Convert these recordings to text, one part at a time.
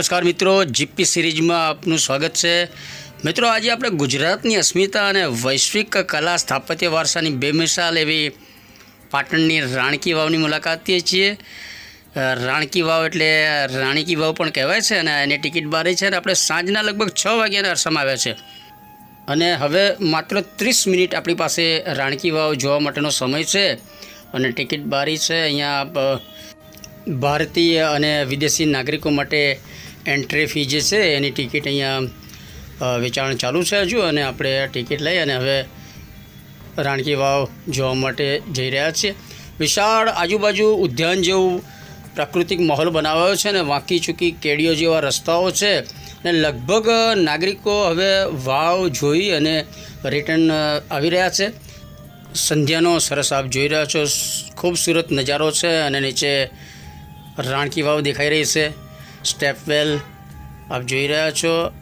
નમસ્કાર મિત્રો જીપી સિરીઝમાં આપનું સ્વાગત છે. મિત્રો, આજે આપણે ગુજરાતની અસ્મિતા અને વૈશ્વિક કલા સ્થાપત્ય વારસાની બેમિસાલ એવી પાટણની રાણકી વાવની મુલાકાત છીએ. રાણકી વાવ એટલે રાણીકી વાવ પણ કહેવાય છે અને એની ટિકિટ બારી છે અને આપણે સાંજના લગભગ છ વાગ્યાના અરસામાં આવ્યા છે અને હવે માત્ર ત્રીસ મિનિટ આપણી પાસે રાણકી વાવ જોવા માટેનો સમય છે અને ટિકિટ બારી છે. અહીંયા ભારતીય અને વિદેશી નાગરિકો માટે એન્ટ્રી ફી જે છે એની ટિકિટ અહીંયા વેચાણ ચાલુ છે હજુ અને આપણે ટિકિટ લઈ અને હવે રાણકી વાવ જોવા માટે જઈ રહ્યા છીએ. વિશાળ આજુબાજુ ઉદ્યાન જેવું પ્રાકૃતિક માહોલ બનાવાયો છે અને વાંકી ચૂકી કેડીઓ જેવા રસ્તાઓ છે અને લગભગ નાગરિકો હવે વાવ જોઈ અને રિટર્ન આવી રહ્યા છે. સંધ્યાનો સરસ આપ જોઈ રહ્યા છો. ખૂબસૂરત નજારો છે અને નીચે રાણકી વાવ દેખાઈ રહી છે. સ્ટેપવેલ આપ જોઈ રહ્યા છો.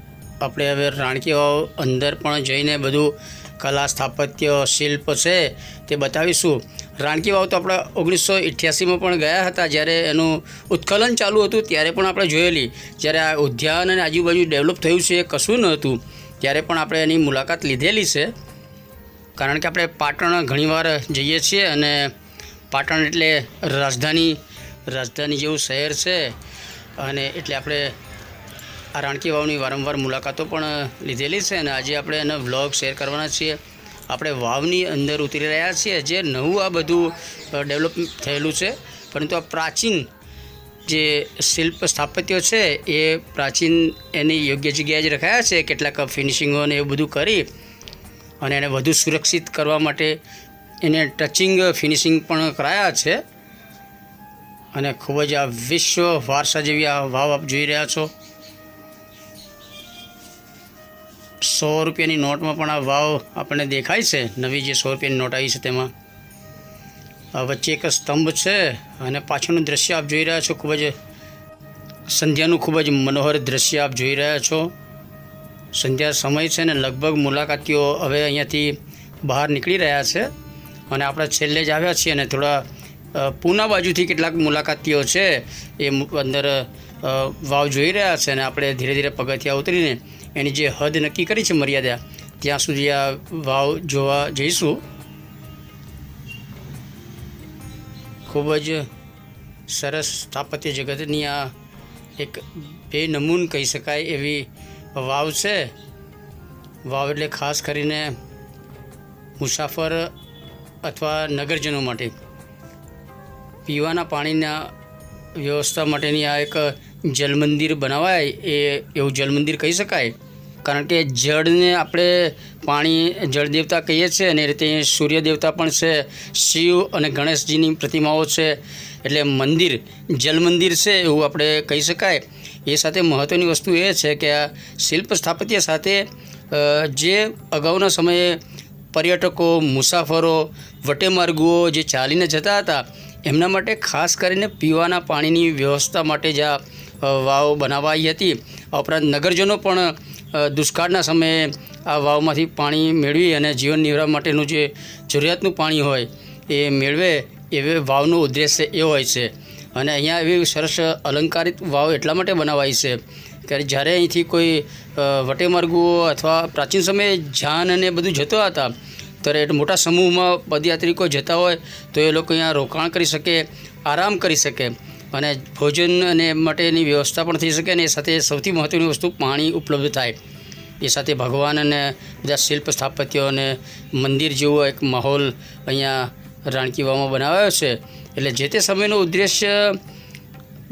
આપણે હવે રાણકી વાવ અંદર પણ જઈને બધું કલા સ્થાપત્ય, શિલ્પ છે તે બતાવીશું. રાણકી વાવ તો આપણે ઓગણીસો અઠ્યાસીમાં પણ ગયા હતા જ્યારે એનું ઉત્કલન ચાલુ હતું ત્યારે પણ આપણે જોયેલી. જ્યારે આ ઉદ્યાન અને આજુબાજુ ડેવલપ થયું છે એ કશું ન હતું. ત્યારે પણ આપણે એની મુલાકાત લીધેલી છે. કારણ કે આપણે પાટણ ઘણીવાર જઈએ છીએ અને પાટણ એટલે રાજધાની. રાજધાની જેવું શહેર છે. અને એટલે આપણે આ રાણકી વાવની વારંવાર મુલાકાતો પણ લીધેલી છે અને આજે આપણે એનો વ્લોગ શેર કરવાના છીએ. આપણે વાવની અંદર ઉતરી રહ્યા છીએ, જે નવું આ બધું ડેવલપ થયેલું છે. પરંતુ આ પ્રાચીન જે શિલ્પ સ્થાપત્યો છે, એ પ્રાચીન એની યોગ્ય જગ્યાએ જ રખાયા છે, કેટલાક ફિનિશિંગો ને એવું બધું કરી અને એને વધુ સુરક્ષિત કરવા માટે એને ટચિંગ ફિનિશિંગ પણ કરાયા છે. અને ખૂબ જ આ વિશ્વ વારસા જેવી આ વાવ આપ જોઈ રહ્યા છો. સો રૂપિયાની નોટમાં પણ આ વાવ આપણને દેખાય છે. નવી જે સો રૂપિયાની નોટ આવી છે તેમાં. આ વચ્ચે એક સ્તંભ છે અને પાછળનું દ્રશ્ય આપ જોઈ રહ્યા છો. ખૂબ જ સંધ્યાનું ખૂબ જ મનોહર દ્રશ્ય આપ જોઈ રહ્યા છો. સંધ્યા સમય છે ને લગભગ મુલાકાતીઓ હવે અહીંયાથી બહાર નીકળી રહ્યા છે. અને આપણે છેલ્લે જ આવ્યા છીએ અને થોડા પૂના બાજુથી કેટલાક મુલાકાતીઓ છે, એ અંદર વાવ જોઈ રહ્યા છે અને આપણે ધીરે ધીરે પગથિયા ઉતરીને એની જે હદ નક્કી કરી છે મર્યાદા, ત્યાં સુધી આ વાવ જોવા જઈશું. ખૂબ જ સરસ સ્થાપત્ય જગતની આ એક બે નમૂન કહી શકાય એવી વાવ છે. વાવ એટલે ખાસ કરીને મુસાફર અથવા નગરજનો માટે. પીવાના પાણીના વ્યવસ્થા માટેની આ એક જલમંદિર બનાવાય એ એવું જલમંદિર કહી શકાય. કારણ કે જળને આપણે પાણી, જળ દેવતા કહીએ છીએ અને એ રીતે સૂર્ય દેવતા પણ છે, શિવ અને ગણેશજીની પ્રતિમાઓ છે. એટલે મંદિર, જલમંદિર છે એવું આપણે કહી શકાય. એ સાથે મહત્ત્વની વસ્તુ એ છે કે આ શિલ્પ સ્થાપત્ય સાથે જે અગાઉના સમયે પર્યટકો, મુસાફરો, વટેમાર્ગુઓ જે ચાલીને જતા હતા એમના માટે ખાસ કરીને પીવાના પાણીની વ્યવસ્થા માટે જ આ વાવ બનાવાઈ હતી. આ ઉપરાંત નગરજનો પણ દુષ્કાળના સમયે આ વાવમાંથી પાણી મેળવી અને જીવન નિર્વાહ માટેનું જે જરૂરિયાતનું પાણી હોય એ મેળવે એવે વાવનો ઉદ્દેશ્ય એ હોય છે. અને અહીંયા એવી સરસ અલંકારિત વાવ એટલા માટે બનાવાઈ છે કે જ્યારે અહીંથી કોઈ વટેમાર્ગુઓ અથવા પ્રાચીન સમયે જાન અને બધું જતો હતા ત્યારે મોટા સમૂહમાં પદયાત્રિકો જતા હોય તો એ લોકો અહીંયા રોકાણ કરી શકે, આરામ કરી શકે અને ભોજન અને માટેની વ્યવસ્થા પણ થઈ શકે અને એ સાથે સૌથી મહત્ત્વની વસ્તુ પાણી ઉપલબ્ધ થાય. એ સાથે ભગવાન અને બધા શિલ્પ સ્થાપત્યો અને મંદિર જેવો એક માહોલ અહીંયા રાણકી વાવમાં બનાવાયો છે. એટલે જે તે સમયનો ઉદ્દેશ્ય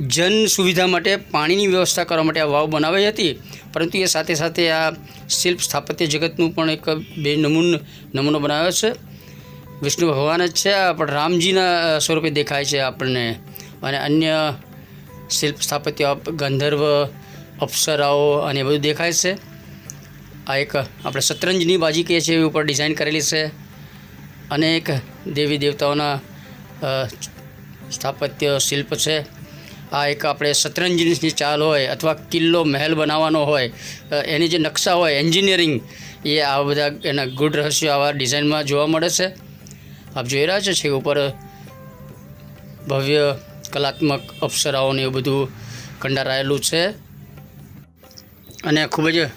જન સુવિધા માટે, પાણીની વ્યવસ્થા કરવા માટે આ વાવ બનાવાઈ હતી. પરંતુ એ સાથે સાથે આ શિલ્પ સ્થાપત્ય જગતનું પણ એક બે નમૂન, નમૂનો બનાવ્યો છે. વિષ્ણુ ભગવાન જ છે પણ રામજીના સ્વરૂપે દેખાય છે આપણને. અને અન્ય શિલ્પ સ્થાપત્ય ગંધર્વ, અપ્સરાઓ અને એ બધું દેખાય છે. આ એક આપણે શતરંજની બાજી કહીએ છીએ એવી ઉપર ડિઝાઇન કરેલી છે. અનેક દેવી દેવતાઓના સ્થાપત્ય, શિલ્પ છે. આ એક આપણે શતરંજની ચાલ હોય અથવા કિલ્લો મહેલ બનાવવાનો હોય એની જે નકશા હોય, એન્જિનિયરિંગ, એ આ બધા એના ગુડ રહસ્યો આવા ડિઝાઇનમાં જોવા મળે છે. આપ જોઈ રહ્યા છો છે ઉપર ભવ્ય કલાત્મક અપ્સરાઓને એવું બધું કંડારાયેલું છે. અને ખૂબ જ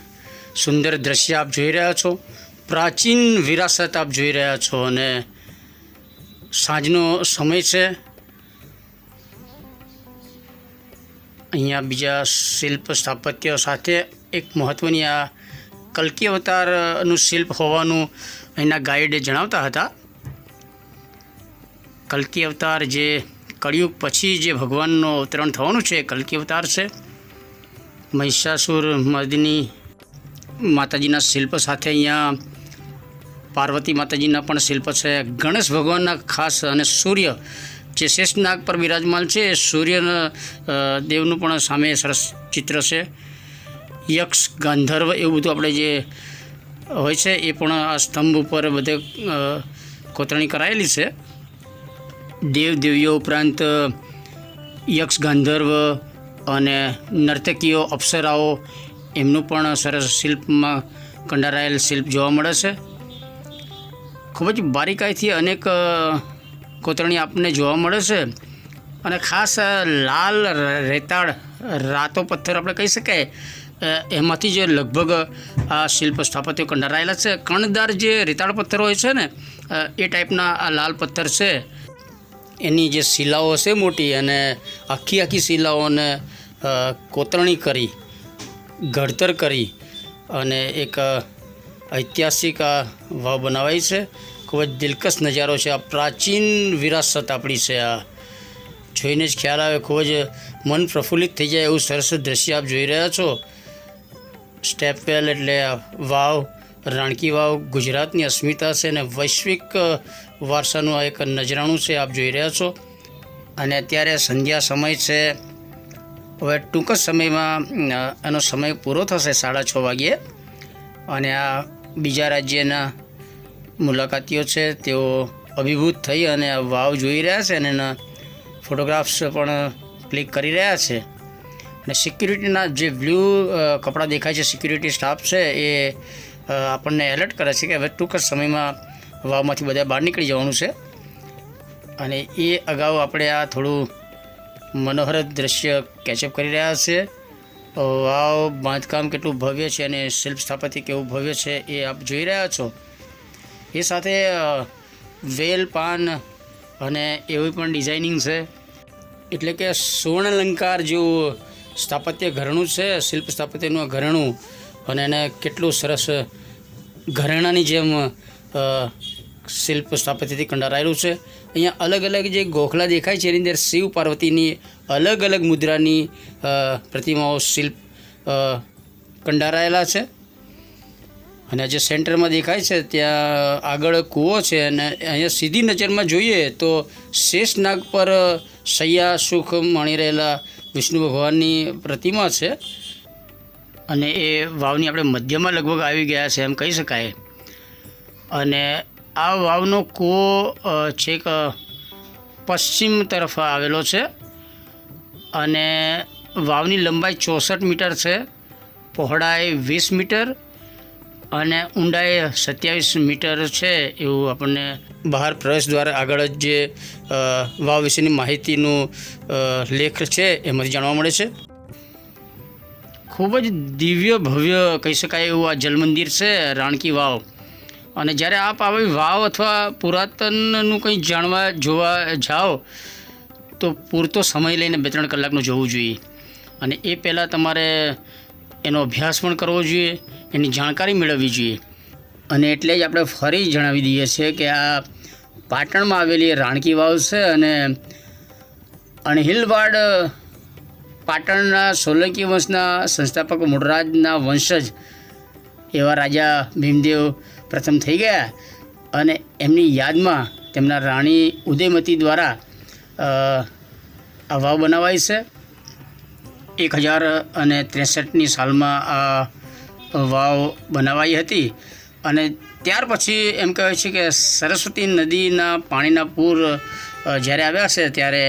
સુંદર દ્રશ્ય આપ જોઈ રહ્યા છો. પ્રાચીન વિરાસત આપ જોઈ રહ્યા છો અને સાંજનો સમય છે. અહીંયા બીજા શિલ્પ સ્થાપત્ય સાથે એક મહત્ત્વની આ કલ્કી અવતારનું શિલ્પ હોવાનું અહીંના ગાઈડે જણાવતા હતા. કલ્કી અવતાર જે કળિયુગ પછી જે ભગવાનનો અવતરણ થવાનું છે, કલ્કી અવતાર છે. મહિષાસુર મદની માતાજીના શિલ્પ સાથે અહીંયા પાર્વતી માતાજીના પણ શિલ્પ છે. ગણેશ ભગવાનના ખાસ અને સૂર્ય જે શેષનાગ પર બિરાજમાન છે, એ સૂર્યના દેવનું પણ સામે સરસ ચિત્ર છે. યક્ષ, ગાંધર્વ એવું બધું આપણે જે હોય છે, એ પણ આ સ્તંભ ઉપર બધે કોતરણી કરાયેલી છે. દેવ દેવીઓ ઉપરાંત, યક્ષ, ગાંધર્વ અને નર્તકીઓ, અપ્સરાઓ એમનું પણ સરસ શિલ્પમાં કંડારાયેલ શિલ્પ જોવા મળે છે. ખૂબ જ બારીકાઈથી અનેક કોતરણી આપણને જોવા મળે છે. અને ખાસ લાલ રેતાળ રાતો પથ્થર આપણે કહી શકાય. એમાંથી જે લગભગ આ શિલ્પ સ્થાપત્યો કંડારાયેલા છે. કણદાર જે રેતાળ પથ્થર હોય છે ને એ ટાઈપના આ લાલ પથ્થર છે. એની જે શિલાઓ છે મોટી અને આખી આખી શિલાઓને કોતરણી કરી, ઘડતર કરી અને એક ઐતિહાસિક વાવ બનાવાઈ છે. ખૂબ જ દિલકશ નજારો છે. આ પ્રાચીન વિરાસત આપણી છે. આ જોઈને જ ખ્યાલ આવે, ખૂબ જ મન પ્રફુલ્લિત થઈ જાય એવું સરસ દ્રશ્ય આપ જોઈ રહ્યા છો. સ્ટેપવેલ એટલે વાવ, રાણકી વાવ ગુજરાતની અસ્મિતા છે અને વૈશ્વિક વારસાનું આ એક નજરાણું છે આપ જોઈ રહ્યા છો. અને અત્યારે સંધ્યા સમય છે. હવે ટૂંક જ સમયમાં એનો સમય પૂરો થશે સાડા છ વાગ્યે. અને આ બીજા રાજ્યના મુલાકાતીઓ છે, તેઓ અભિભૂત થઈ અને આ વાવ જોઈ રહ્યા છે અને એના ફોટોગ્રાફ્સ પણ ક્લિક કરી રહ્યા છે. અને સિક્યુરિટીના જે બ્લુ કપડાં દેખાય છે સિક્યુરિટી સ્ટાફ છે, એ આપણને એલર્ટ કરે છે કે હવે ટૂંક જ સમયમાં વાવમાંથી બધા બહાર નીકળી જવાનું છે. અને એ અગાઉ આપણે આ થોડું મનોહર દ્રશ્ય કેચઅપ કરી રહ્યા છે. વાવ, બાંધકામ કેટલું ભવ્ય છે અને શિલ્પ સ્થાપત્ય કેવું ભવ્ય છે એ આપ જોઈ રહ્યા છો. એ સાથે વેલ, પાન અને એવી પણ ડિઝાઇનિંગ છે. એટલે કે સુવર્ણ અલંકાર જેવું સ્થાપત્ય ઘરણું છે, શિલ્પ સ્થાપત્યનું ઘરણું અને એને કેટલું સરસ ઘરેણાની જેમ શિલ્પ સ્થાપત્યથી કંડારાયેલું છે. અહીંયા અલગ અલગ જે ગોખલા દેખાય છે, એની અંદર શિવ પાર્વતીની અલગ અલગ મુદ્રાની પ્રતિમાઓ શિલ્પ કંડારાયેલા છે. અને જે સેન્ટરમાં દેખાય છે, ત્યાં આગળ કૂવો છે અને અહીંયા સીધી નજરમાં જોઈએ તો શેષનાગ પર સૈયા, સુખ માણી રહેલા વિષ્ણુ ભગવાનની પ્રતિમા છે. અને એ વાવની આપણે મધ્યમાં લગભગ આવી ગયા છે એમ કહી શકાય. અને આ વાવનો કૂવો છેક પશ્ચિમ તરફ આવેલો છે. અને વાવની લંબાઈ ચોસઠ મીટર છે, પહોળાઈ વીસ મીટર અને ઊંડાઈ સત્યાવીસ મીટર છે એવું આપણને બહાર પ્રવેશ દ્વારા આગળ જ જે વાવ વિશેની માહિતીનું લેખ છે એમાંથી જાણવા મળે છે. ખૂબ જ દિવ્ય ભવ્ય કહી શકાય એવું આ જલમંદિર છે, રાણકી વાવ. અને જ્યારે આપ આવી વાવ અથવા પુરાતનનું કંઈ જાણવા, જોવા જાઓ, તો પૂરતો સમય લઈને બે ત્રણ કલાકનું જોવું જોઈએ. અને એ પહેલાં તમારે એનો અભ્યાસ પણ કરવો જોઈએ, એની જાણકારી મેળવવી જોઈએ. અને એટલે જ આપણે ફરી જણાવી દઈએ છીએ કે આ પાટણમાં આવેલી રાણકી વાવ છે અને અણહિલવાડ, પાટણના સોલંકી વંશના સંસ્થાપક મૂળરાજના વંશજ એવા રાજા ભીમદેવ પ્રથમ થઈ ગયા. અને એમની યાદમાં તેમના રાણી ઉદયમતી દ્વારા આ વાવ બનાવાઈ છે. એક હજાર અને ત્રેસઠની સાલમાં આ વાવ બનાવાઈ હતી. અને ત્યાર પછી એમ કહે છે કે સરસ્વતી નદીના પાણીના પૂર જ્યારે આવ્યા છે ત્યારે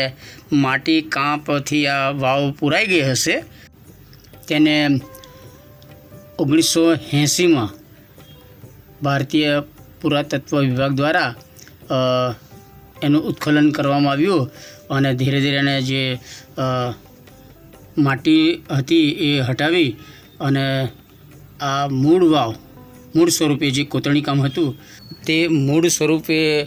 માટી કાંપથી આ વાવ પૂરાઈ ગઈ હશે. તેને ઓગણીસો એંસીમાં ભારતીય પુરાતત્વ વિભાગ દ્વારા એનું ઉત્ખલન કરવામાં આવ્યું. અને ધીરે ધીરે એને જે માટી હતી એ હટાવી અને આ મૂળ વાવ, મૂળ સ્વરૂપે જે કોતરણી કામ હતું, તે મૂળ સ્વરૂપે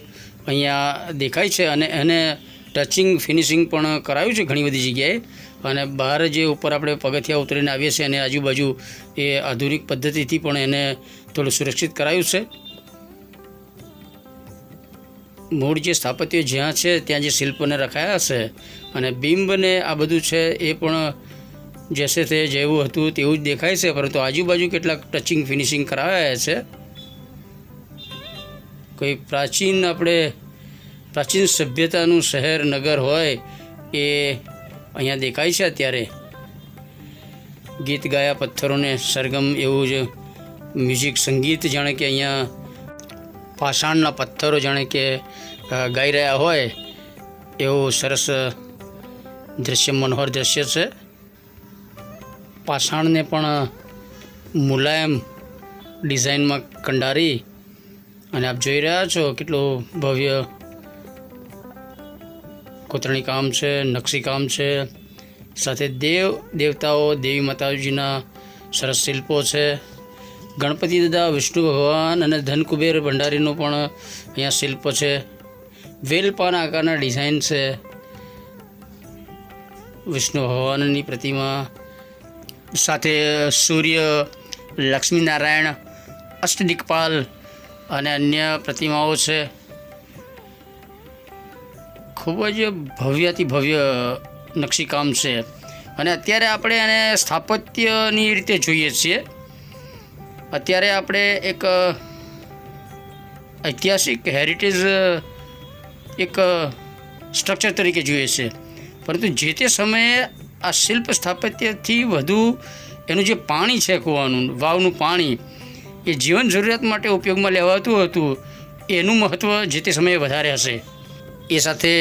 અહીંયા દેખાય છે અને એને ટચિંગ ફિનિશિંગ પણ કરાયું છે ઘણી બધી જગ્યાએ. અને બહાર જે ઉપર આપણે પગથિયા ઉતરીને આવીએ છીએ અને આજુબાજુ એ આધુનિક પદ્ધતિથી પણ એને થોડું સુરક્ષિત કરાયું છે. મૂળ જે સ્થાપત્ય જ્યાં છે, ત્યાં જે શિલ્પને રખાયા છે અને બિંબને આ બધું છે એ પણ જેસે તે જેવું હતું તેવું જ દેખાય છે, પરંતુ આજુબાજુ કેટલાક ટચિંગ ફિનિશિંગ કરાવ્યા છે. કોઈ પ્રાચીન આપણે પ્રાચીન સભ્યતાનું શહેર, નગર હોય એ અહીંયા દેખાય છે અત્યારે. ગીત ગાયા પથ્થરોને સરગમ એવું જ મ્યુઝિક સંગીત જાણે કે અહીંયા પાષાણના પથ્થરો જાણે કે ગાઈ રહ્યા હોય, એવું સરસ દૃશ્ય મનોહર દૃશ્ય છે. પાષાણને પણ મુલાયમ ડિઝાઇનમાં કંડારી અને આપ જોઈ રહ્યા છો કેટલું ભવ્ય કોતરણી કામ છે, નકશી કામ છે. સાથે દેવ, દેવતાઓ, દેવી માતાજીના સરસ શિલ્પો છે. ગણપતિ દાદા, વિષ્ણુ ભગવાન અને ધનકુબેર ભંડારીનું પણ અહીંયા શિલ્પ છે. વેલપાના આકારના ડિઝાઇન છે. વિષ્ણુ ભગવાનની પ્રતિમા સાથે સૂર્ય, લક્ષ્મીનારાયણ, અષ્ટદિકપાલ અને અન્ય પ્રતિમાઓ છે. ખૂબ જ ભવ્યથી ભવ્ય નકશીકામ છે. અને અત્યારે આપણે એને સ્થાપત્યની રીતે જોઈએ છીએ. અત્યારે આપણે એક ઐતિહાસિક હેરિટેજ એક સ્ટ્રક્ચર તરીકે જોઈએ છે પરંતુ જે તે સમયે આ શિલ્પ સ્થાપત્યથી વધુ એનું જે પાણી છે કૂવાનું, વાવનું પાણી, એ જીવન જરૂરિયાત માટે ઉપયોગમાં લેવાતું હતું, એનું મહત્ત્વ જે તે સમયે વધારે હશે. એ સાથે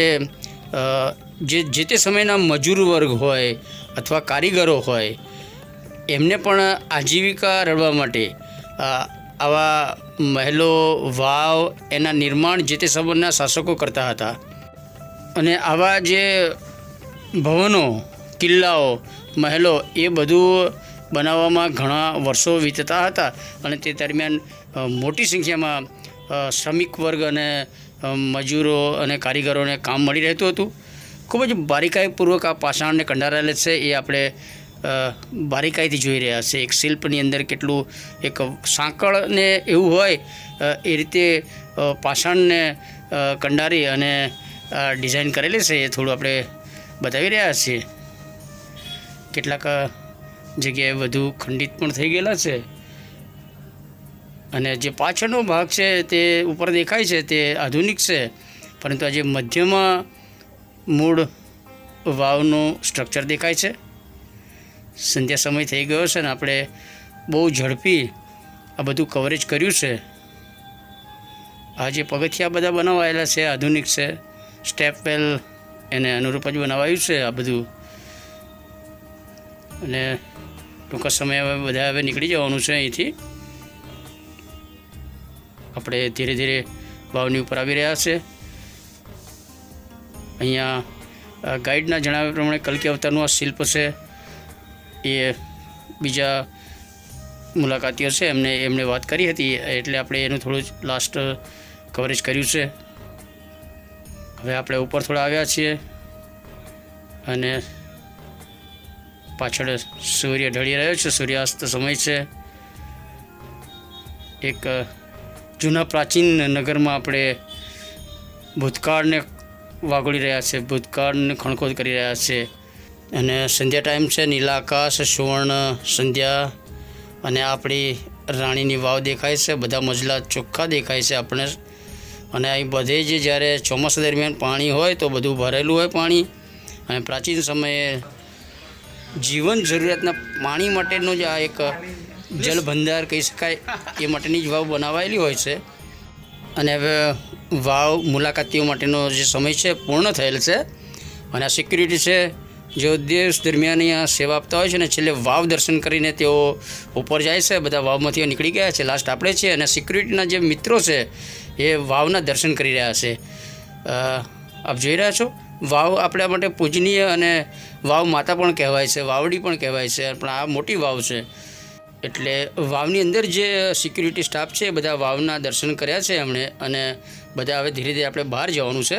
જે જે તે સમયના મજૂર વર્ગ હોય અથવા કારીગરો હોય, એમને પણ આજીવિકા રળવા માટે આવા મહેલો, વાવ, એના નિર્માણ જે તે સમયના શાસકો કરતા હતા. અને આવા જે ભવનો, કિલ્લાઓ, મહેલો એ બધું બનાવવામાં ઘણા વર્ષો વીતતા હતા અને તે દરમિયાન મોટી સંખ્યામાં શ્રમિક વર્ગ અને મજૂરો અને કારીગરોને કામ મળી રહેતું હતું. ખૂબ જ બારીકાઈપૂર્વક આ પાષાણને કંડારાયેલ છે એ આપણે બારીકાઈથી જોઈ રહ્યા છે. એક શિલ્પની અંદર કેટલું એક સાંકળને એવું હોય એ રીતે પાષાણને કંડારી અને ડિઝાઇન કરેલી છે. એ થોડું આપણે બતાવી રહ્યા છે. કેટલાક જગ્યાએ વધુ ખંડિત પણ થઈ ગયેલા છે. અને જે પાછળનો ભાગ છે તે ઉપર દેખાય છે, તે આધુનિક છે. પરંતુ આજે મધ્યમાં મૂળ વાવનું સ્ટ્રક્ચર દેખાય છે. સંધ્યા સમય થઈ ગયો છે ને આપણે બહુ ઝડપી આ બધું કવરેજ કર્યું છે. આ જે પગથિયા બધા બનાવાયેલા છે, આધુનિક છે. સ્ટેપ વેલ એને અનુરૂપ જ બનાવાયું છે આ બધું. અને ટૂંકા સમયે હવે બધા હવે નીકળી જવાનું છે અહીંથી. આપણે ધીરે ધીરે વાવની ઉપર આવી રહ્યા છે. અહીંયા ગાઈડના જણાવ્યા પ્રમાણે કલકી અવતારનું આ શિલ્પ છે. એ બીજા મુલાકાતીઓ છે, એમને એમને વાત કરી હતી, એટલે આપણે એનું થોડું લાસ્ટ કવરેજ કર્યું છે. હવે આપણે ઉપર થોડા આવ્યા છીએ અને પાછળ સૂર્ય ઢળી રહ્યો છે. સૂર્યાસ્ત સમય છે. એક જૂના પ્રાચીન નગરમાં આપણે ભૂતકાળને વાગોળી રહ્યા છે. ભૂતકાળને ખણખોદ કરી રહ્યા છે. અને સંધ્યા ટાઈમ છે. નીલા આકાશ સુવર્ણ સંધ્યા અને આપણી રાણીની વાવ દેખાય છે. બધા મજલા ચોખ્ખા દેખાય છે. આપણે અને અહીં બધે જ જ્યારે ચોમાસા દરમિયાન પાણી હોય તો બધું ભરેલું હોય પાણી. અને પ્રાચીન સમયે જીવન જરૂરિયાતના પાણી માટેનો જ આ એક જલભંડાર કહી શકાય, એ માટેની જ વાવ બનાવાયેલી હોય છે. અને હવે વાવ મુલાકાતીઓ માટેનો જે સમય છે, પૂર્ણ થયેલ છે. અને આ સિક્યુરિટી છે જેઓ દેશ દરમિયાન અહીંયા સેવા આપતા હોય છે ને છેલ્લે વાવ દર્શન કરીને તેઓ ઉપર જાય છે, બધા વાવમાંથી નીકળી ગયા છે લાસ્ટ આપણે છીએ. અને સિક્યુરિટીના જે મિત્રો છે એ વાવના દર્શન કરી રહ્યા છે. આપ જોઈ રહ્યા છો? વાવ આપણા માટે પૂજનીય અને વાવ માતા પણ કહેવાય છે, વાવડી પણ કહેવાય છે, પણ આ મોટી વાવ છે. એટલે વાવની અંદર જે સિક્યુરિટી સ્ટાફ છે, એ બધા વાવના દર્શન કર્યા છે એમણે અને બધા હવે ધીરે ધીરે આપણે બહાર જવાનું છે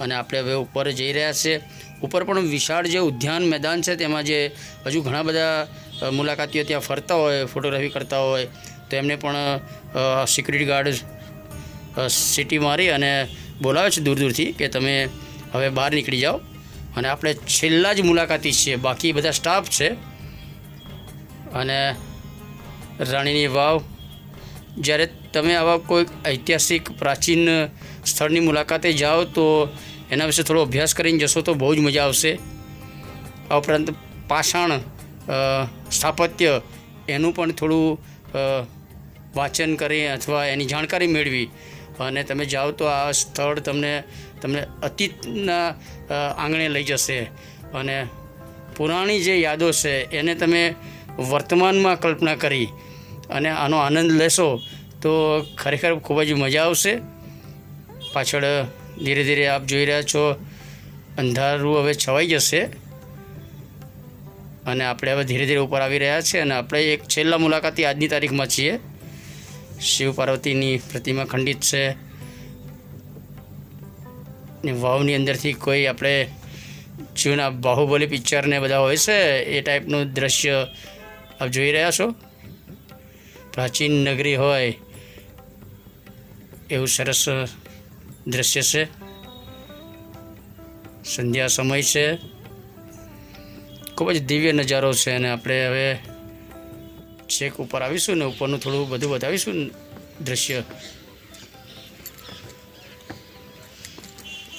અને આપણે હવે ઉપર જઈ રહ્યા છે. ઉપર પણ વિશાળ જે ઉદ્યાન મેદાન છે, તેમાં જે હજુ ઘણા બધા મુલાકાતીઓ ત્યાં ફરતા હોય ફોટોગ્રાફી કરતા હોય, તો એમને પણ સિક્યુરિટી ગાર્ડ સિટી મારી અને બોલાવે છે દૂર દૂરથી કે તમે હવે બહાર નીકળી જાઓ. અને આપણે છેલ્લા જ મુલાકાતી છીએ. બાકી બધા સ્ટાફ છે. અને રાણીની વાવ, જ્યારે તમે આવા કોઈ ઐતિહાસિક પ્રાચીન સ્થળની મુલાકાતે જાઓ તો એના વિશે થોડો અભ્યાસ કરીને જશો તો બહુ જ મજા આવશે. આ ઉપરાંત પાષાણ સ્થાપત્ય એનું પણ થોડું વાંચન કરી અથવા એની જાણકારી મેળવી અને તમે જાઓ તો આ સ્થળ તમને તમને અતીતના આંગણે લઈ જશે. અને પુરાણી જે યાદો છે, એને તમે વર્તમાનમાં કલ્પના કરી અને આનો આનંદ લેશો, તો ખરેખર ખૂબ જ મજા આવશે. પાછળ ધીરે ધીરે આપ જોઈ રહ્યા છો, અંધારું હવે છવાઈ જશે. અને આપણે હવે ધીરે ધીરે ઉપર આવી રહ્યા છીએ અને આપણે એક છેલ્લા મુલાકાતી આજની તારીખમાં છીએ. શિવ પાર્વતીની પ્રતિમા ખંડિત છે. ને વાવની અંદરથી કોઈ આપણે જૂના બાહુબલી પિક્ચરને બધા હોય છે, એ ટાઈપનું દ્રશ્ય આપ જોઈ રહ્યા છો. પ્રાચીન નગરી હોય એવું સરસ દ્રશ્ય છે. સંધ્યા સમય છે. ખૂબ જ દિવ્ય નજારો છે અને આપણે હવે છેક ઉપર આવીશું ને ઉપરનું થોડું બધું બતાવીશું દ્રશ્ય.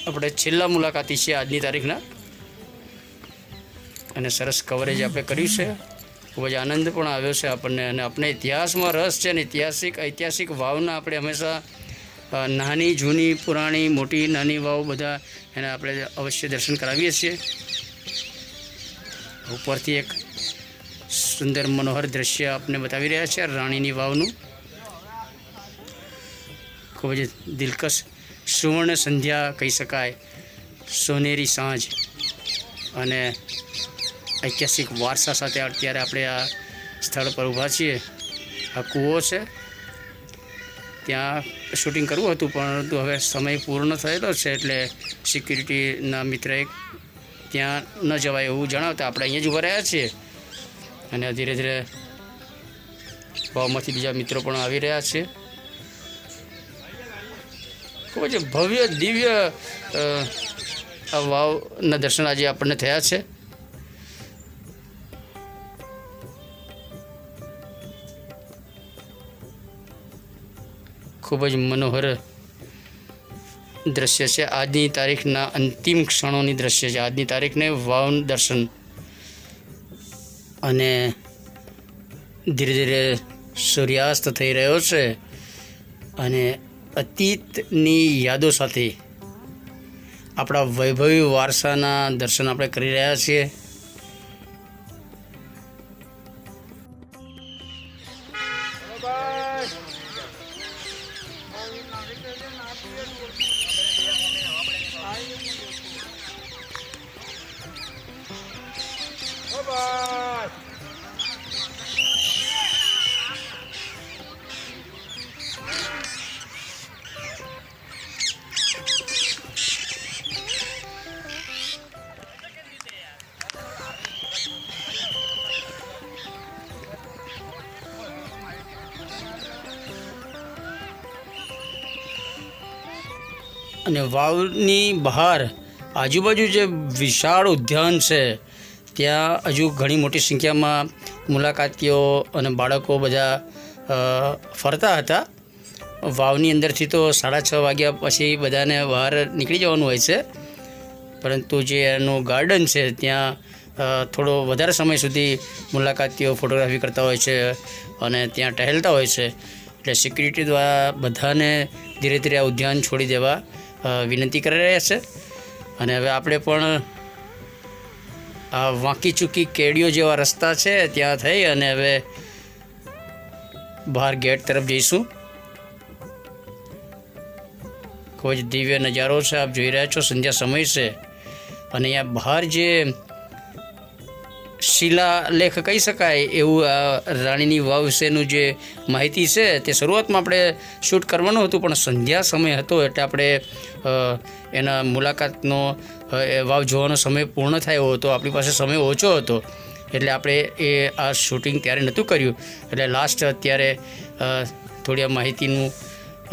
આપણે છેલ્લા મુલાકાતી છીએ આજની તારીખના. અને સરસ કવરેજ આપણે કર્યું છે. ખૂબ જ આનંદ પણ આવ્યો છે આપણને. અને આપણે ઇતિહાસમાં રસ છે અને ઐતિહાસિક ઐતિહાસિક વાવના આપણે હંમેશા નાની, જૂની, પુરાણી, મોટી, નાની વાવ બધા એને આપણે અવશ્ય દર્શન કરાવીએ છીએ. ઉપરથી એક સુંદર મનોહર દ્રશ્ય આપને બતાવી રહ્યા છે રાણીની વાવનું. ખૂબ જ દિલકશ સુવર્ણ સંધ્યા કહી શકાય. સોનેરી સાંજ અને ઐતિહાસિક વારસા સાથે અત્યારે આપણે આ સ્થળ પર ઊભા છીએ. આ કૂવો છે. ત્યાં શૂટિંગ કરવું હતું, પરંતુ હવે સમય પૂર્ણ થયેલો છે એટલે સિક્યુરિટીના મિત્રએ ત્યાં ન જવાય એવું જણાવતા આપણે અહીંયા જ ઊભા રહ્યા છીએ. અને ધીરે ધીરે વાવમાંથી બીજા મિત્રો પણ આવી રહ્યા છે. ખૂબ જ ભવ્ય, દિવ્ય આ વાવના દર્શન આજે આપણને થયા છે. ખૂબ જ મનોહર દ્રશ્ય છે. આજની તારીખના અંતિમ ક્ષણોની દ્રશ્ય છે. આજની તારીખને વાવ દર્શન અને ધીરે ધીરે સૂર્યાસ્ત થઈ રહ્યો છે અને અતીતની યાદો સાથે આપણા વૈભવી વારસાના દર્શન આપણે કરી રહ્યા છીએ. અને વાવની બહાર આજુબાજુ જે વિશાળ ઉદ્યાન છે, ત્યાં હજુ ઘણી મોટી સંખ્યામાં મુલાકાતીઓ અને બાળકો બધા ફરતા હતા. વાવની અંદરથી તો સાડા છ વાગ્યા પછી બધાને બહાર નીકળી જવાનું હોય છે. પરંતુ જે એનું ગાર્ડન છે, ત્યાં થોડો વધારે સમય સુધી મુલાકાતીઓ ફોટોગ્રાફી કરતા હોય છે અને ત્યાં ટહેલતા હોય છે. એટલે સિક્યુરિટી દ્વારા બધાને ધીરે ધીરે આ ઉદ્યાન છોડી દેવા વિનંતી કરી રહ્યા છે. અને હવે આપણે પણ આ વાંકી ચૂકી કેડીઓ જેવા રસ્તા છે ત્યાં થઈ અને હવે બહાર ગેટ તરફ જઈશું. ખૂબ જ દિવ્ય નજારો છે, આપ જોઈ રહ્યા છો, સંધ્યા સમય છે. અને અહીંયા બહાર જે શિલાલેખ કહી શકાય એવું આ રાણીની વાવ વિશેનું જે માહિતી છે તે શરૂઆતમાં આપણે શૂટ કરવાનું હતું, પણ સંધ્યા સમય હતો એટલે આપણે એના મુલાકાતનો વાવ જોવાનો સમય પૂર્ણ થયો હતો, આપણી પાસે સમય ઓછો હતો, એટલે આપણે એ, આ શૂટિંગ ત્યારે નહોતું કર્યું. એટલે લાસ્ટ અત્યારે થોડી આ માહિતીનું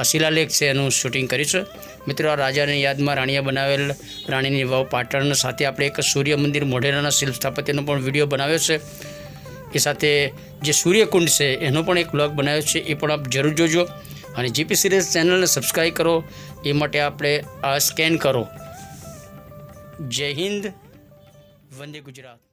શિલાલેખ છે, એનું શૂટિંગ કર્યું છે. મિત્રો, આ રાજાની યાદમાં રાણીએ બનાવેલ રાણીની વાવ પાટણ સાથે આપણે એક સૂર્ય મંદિર મોઢેરાના શિલ્પ સ્થાપત્યનો પણ વીડિયો બનાવ્યો છે. એ સાથે જે સૂર્યકુંડ છે, એનો પણ એક બ્લોગ બનાવ્યો છે, એ પણ આપ જરૂર જોજો. અને જીપી સિરીઝ ચેનલને સબસ્ક્રાઈબ કરો, એ માટે આપણે આ સ્કેન કરો. જય હિન્દ, વંદે ગુજરાત.